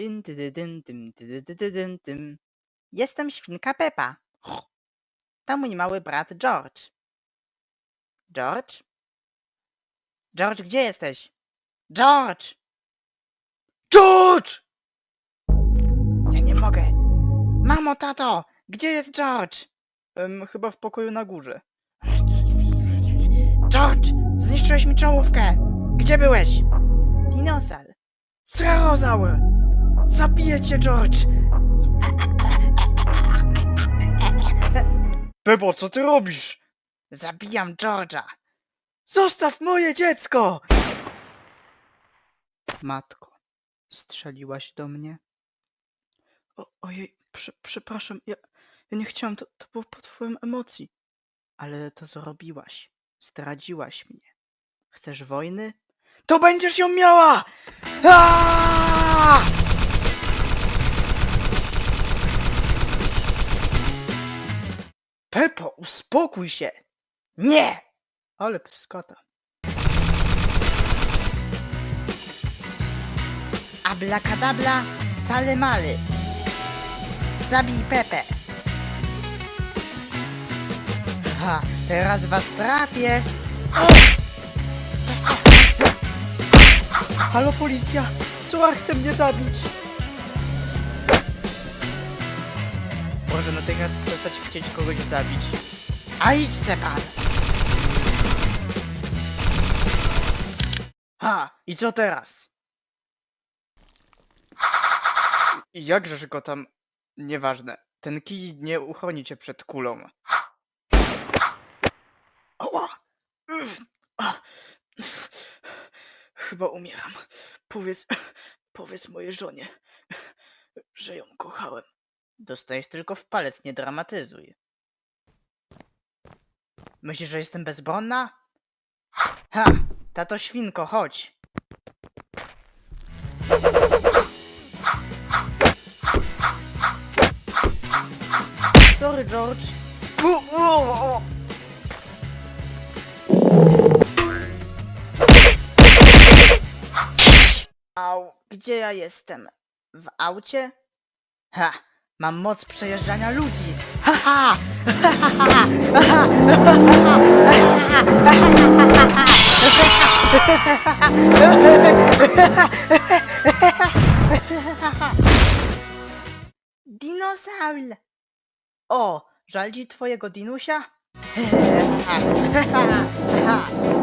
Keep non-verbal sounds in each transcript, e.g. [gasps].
Dyn, dy, dy, dyn. Jestem świnka Pepa. [gasps] To mój mały brat George. George? George, gdzie jesteś? George! George! Ja nie mogę. Mamo, tato, gdzie jest George? Chyba w pokoju na górze. George, zniszczyłeś mi czołówkę. Gdzie byłeś? Dinosaur. Srarozaur! Zabiję cię, George! Bebo, co ty robisz? Zabijam George'a. Zostaw moje dziecko! Matko, strzeliłaś do mnie? O, ojej, prze, przepraszam, ja, ja nie chciałam, to, to było pod wpływem emocji. Ale to zrobiłaś. Zdradziłaś mnie. Chcesz wojny? To będziesz ją miała! Aaaa! Pepo, uspokój się! Nie! Ale pyskota. Ablakadabla, cale male. Zabij Pepe. Ha, teraz was trafię. Halo policja! Suar chce mnie zabić! Może natychmiast przestać chcieć kogoś zabić. A idź se pan! Ha! I co teraz? I jakżeż go tam... Nieważne. Ten kij nie uchroni cię przed kulą. Oła! Chyba umieram. Powiedz, powiedz mojej żonie, że ją kochałem. Dostajesz tylko w palec, nie dramatyzuj. Myślisz, że jestem bezbronna? Ha! Tato świnko, chodź! Sorry, George. Au, gdzie ja jestem? W aucie? Ha! Mam moc przejeżdżania ludzi! Ha ha! Ha, ha, ha, ha, ha, ha. Dinosaur! O, żal ci twojego dinusia? [laughs]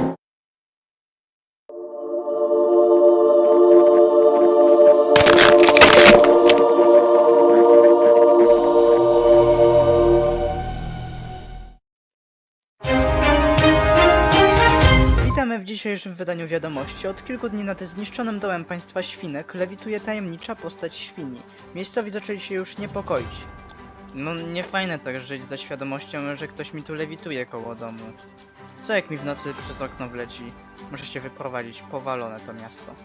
dzisiejszym wydaniu wiadomości. Od kilku dni nad zniszczonym dołem państwa świnek lewituje tajemnicza postać świni. Miejscowi zaczęli się już niepokoić. No nie fajne tak żyć za świadomością, że ktoś mi tu lewituje koło domu. Co jak mi w nocy przez okno wleci? Muszę się wyprowadzić, powalone to miasto.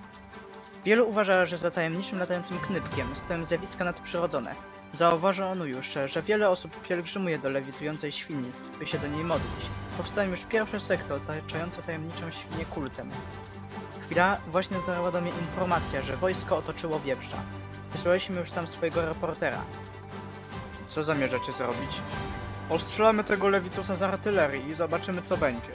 Wielu uważa, że za tajemniczym latającym knypkiem stoją zjawiska nadprzyrodzone. Zauważono już, że wiele osób pielgrzymuje do lewitującej świni, by się do niej modlić. Powstają już pierwsze sekty otaczające tajemniczą świnię kultem. Chwila, właśnie dotarła do mnie informacja, że wojsko otoczyło wieprza. Wysłaliśmy już tam swojego reportera. Co zamierzacie zrobić? Ostrzelamy tego lewitusa z artylerii i zobaczymy co będzie.